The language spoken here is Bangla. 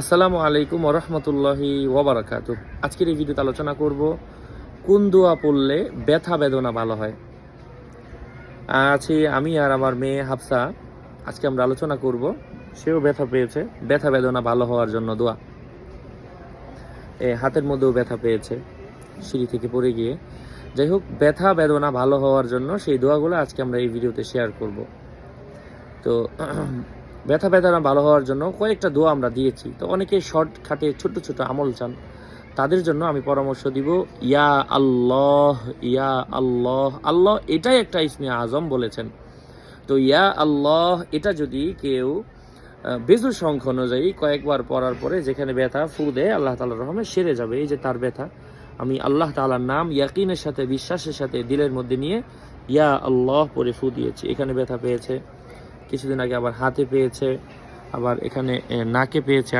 আসসালামু আলাইকুম ওরহমতুল্লাহি ওবরাকাত আজকের এই ভিডিওতে আলোচনা করব কোন দোয়া পড়লে ব্যথা বেদনা ভালো হয়। আছি আমি আর আমার মেয়ে হাফসা। আজকে আমরা আলোচনা করব, সেও ব্যথা পেয়েছে, ব্যথা বেদনা ভালো হওয়ার জন্য দোয়া। এ, হাতের মধ্যেও ব্যথা পেয়েছে, সিঁড়ি থেকে পড়ে গিয়ে। যাই হোক, ব্যথা বেদনা ভালো হওয়ার জন্য সেই দোয়াগুলো আজকে আমরা এই ভিডিওতে শেয়ার করব। তো ব্যথা বেদনা ভালো হওয়ার জন্য কয়েকটা দোয়া আমরা দিয়েছি। তো অনেকে শর্ট খাটে ছোট ছোট আমল চান। তাদের জন্য আমি পরামর্শ দিব, ইয়া আল্লাহ ইয়া আল্লাহ। আল্লাহ এটাই একটা ইসমে আজম বলেছেন। তো ইয়া আল্লাহ, এটা যদি কেউ বেজুর সংখ্য অনুযায়ী কয়েকবার পড়ার পরে যেখানে ব্যথা ফু দেয়, আল্লাহ তালার রহমে সেরে যাবে। এই যে তার ব্যথা, আমি আল্লাহ তালার নাম ইয়াকিনের সাথে, বিশ্বাসের সাথে, দিলের মধ্যে নিয়ে ইয়া আল্লাহ পরে ফু দিয়েছি। এখানে ব্যথা পেয়েছে। কিছুদিন আগে আবার হাতে পেয়েছে আবার এখানে নাকে পেয়েছে